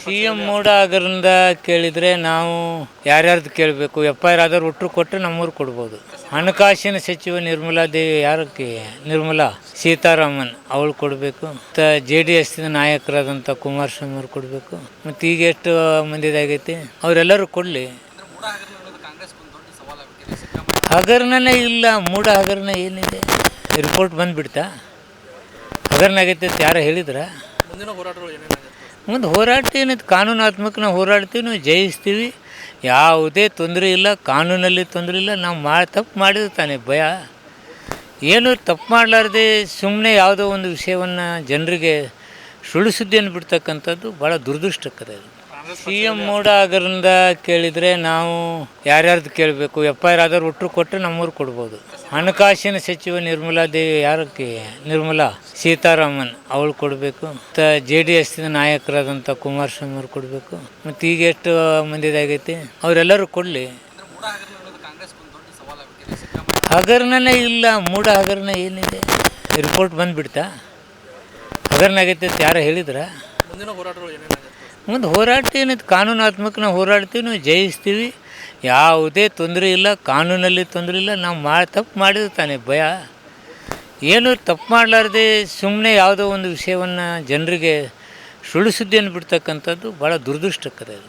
C M ಮೂಡ ಆಗರಿಂದ ಕೇಳಿದರೆ ನಾವು ಯಾರ್ಯಾರ್ದು ಕೇಳಬೇಕು? ಎಫ್ ಐ ಆರ್ ಆದರೂ ಒಟ್ಟರು ಕೊಟ್ಟರೆ ನಮ್ಮೂರು ಕೊಡ್ಬೋದು. ಹಣಕಾಸಿನ ಸಚಿವ ನಿರ್ಮಲಾ ದೇವಿ ಯಾರಕ್ಕೆ ನಿರ್ಮಲಾ ಸೀತಾರಾಮನ್ ಅವಳು ಕೊಡಬೇಕು. ಮತ್ತು ಜೆ ಡಿ ಎಸ್ ನಾಯಕರಾದಂಥ ಕುಮಾರಸ್ವಾಮಿ ಅವ್ರು ಕೊಡಬೇಕು. ಮತ್ತು ಈಗ ಎಷ್ಟು ಮಂದಿದಾಗೈತಿ ಅವರೆಲ್ಲರೂ ಕೊಡಲಿ. ಹಗರಣನೇ ಇಲ್ಲ ಮೂಡ ಹಗರಣ ಏನಿದೆ? ರಿಪೋರ್ಟ್ ಬಂದುಬಿಡ್ತಾ? ಹಗರಣ ಆಗೈತೆ ಅಂತ ಯಾರು ಹೇಳಿದ್ರ? ಮುಂದಿನ ಹೋರಾಟಗಳು ಏನೇನಾಗುತ್ತೆ? ಮುಂದೆ ಹೋರಾಡ್ತೀವಿ ಕಾನೂನಾತ್ಮಕ ನಾವು ಹೋರಾಡ್ತೀವಿ ನಾವು ಜಯಿಸ್ತೀವಿ. ಯಾವುದೇ ತೊಂದರೆ ಇಲ್ಲ, ಕಾನೂನಲ್ಲಿ ತೊಂದರೆ ಇಲ್ಲ, ನಾವು ಮಾ, ತಪ್ಪು ಮಾಡಿದ್ರು ತಾನೇ ಭಯ. ಏನು ತಪ್ಪು ಮಾಡಲಾರ್ದೆ ಸುಮ್ಮನೆ ಯಾವುದೋ ಒಂದು ವಿಷಯವನ್ನು ಜನರಿಗೆ ಸುಳ್ಳು ಸುದ್ದಿಯನ್ನು ಬಿಡ್ತಕ್ಕಂಥದ್ದು ಭಾಳ ದುರದೃಷ್ಟಕ್ಕದ ಸಿ ಎಂ ಮೂಡ ಆಗರಿಂದ ಕೇಳಿದರೆ ನಾವು ಯಾರ್ಯಾರ್ದು ಕೇಳಬೇಕು? ಎಫ್ ಐ ಆರ್ ಆದರೂ ಒಟ್ಟರು ಕೊಟ್ಟರೆ ನಮ್ಮೂರು ಕೊಡ್ಬೋದು. ಹಣಕಾಸಿನ ಸಚಿವ ನಿರ್ಮಲಾ ದೇವಿ ಯಾರಕ್ಕೆ ನಿರ್ಮಲಾ ಸೀತಾರಾಮನ್ ಅವಳು ಕೊಡಬೇಕು. ಮತ್ತು ಜೆ ಡಿ ಎಸ್ ನಾಯಕರಾದಂಥ ಕುಮಾರಸ್ವಾಮಿ ಅವ್ರು ಕೊಡಬೇಕು. ಮತ್ತು ಈಗ ಎಷ್ಟು ಮಂದಿದಾಗೈತಿ ಅವರೆಲ್ಲರೂ ಕೊಡಲಿ. ಹಗರಣನೇ ಇಲ್ಲ ಮೂಡ ಹಗರಣ ಏನಿದೆ? ರಿಪೋರ್ಟ್ ಬಂದುಬಿಡ್ತಾ? ಹಗರಣ ಆಗೈತೆ ಅಂತ ಯಾರು ಹೇಳಿದ್ರ? ಮುಂದಿನ ಹೋರಾಟಗಳು ಏನೇನಾಗುತ್ತೆ ಮುಂದೆ ಹೋರಾಡ್ತೀವಿ ಕಾನೂನಾತ್ಮಕ ನಾವು ಹೋರಾಡ್ತೀವಿ ನಾವು ಜಯಿಸ್ತೀವಿ. ಯಾವುದೇ ತೊಂದರೆ ಇಲ್ಲ, ಕಾನೂನಲ್ಲಿ ತೊಂದರೆ ಇಲ್ಲ, ನಾವು ಮಾ, ತಪ್ಪು ಮಾಡಿದ್ರು ತಾನೇ ಭಯ. ಏನು ತಪ್ಪು ಮಾಡಲಾರ್ದೆ ಸುಮ್ಮನೆ ಯಾವುದೋ ಒಂದು ವಿಷಯವನ್ನು ಜನರಿಗೆ ಸುಳ್ಳು ಸುದ್ದಿಯನ್ನು ಬಿಡ್ತಕ್ಕಂಥದ್ದು ಭಾಳ ದುರದೃಷ್ಟಕ್ಕದ ಇದು.